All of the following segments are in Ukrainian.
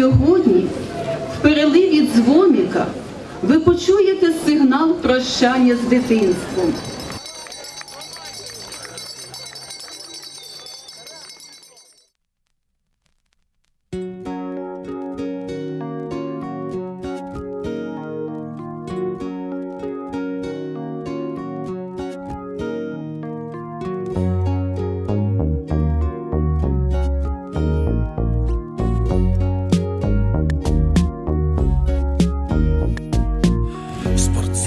Сьогодні, в переливі дзвоника, ви почуєте сигнал прощання з дитинством.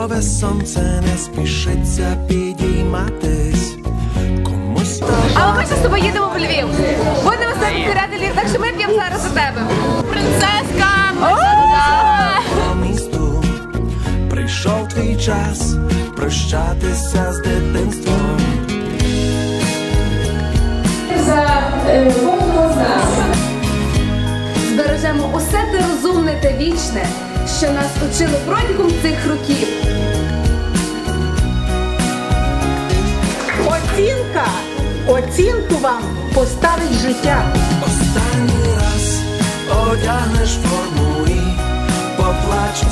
Ранкове сонце не спішиться підійматись. Комусь так А ми ще з тобою їдемо в Львів. Будемо себе підкоряти Львів, так що ми п'ємо зараз у тебе. Принцеска! по місту прийшов твій час прощатися з дитинством. Збережемо усе те розумне та вічне, що нас учило протягом цих років. Оцінка, оцінку вам поставить життя. Останній раз одягнеш форму і поплач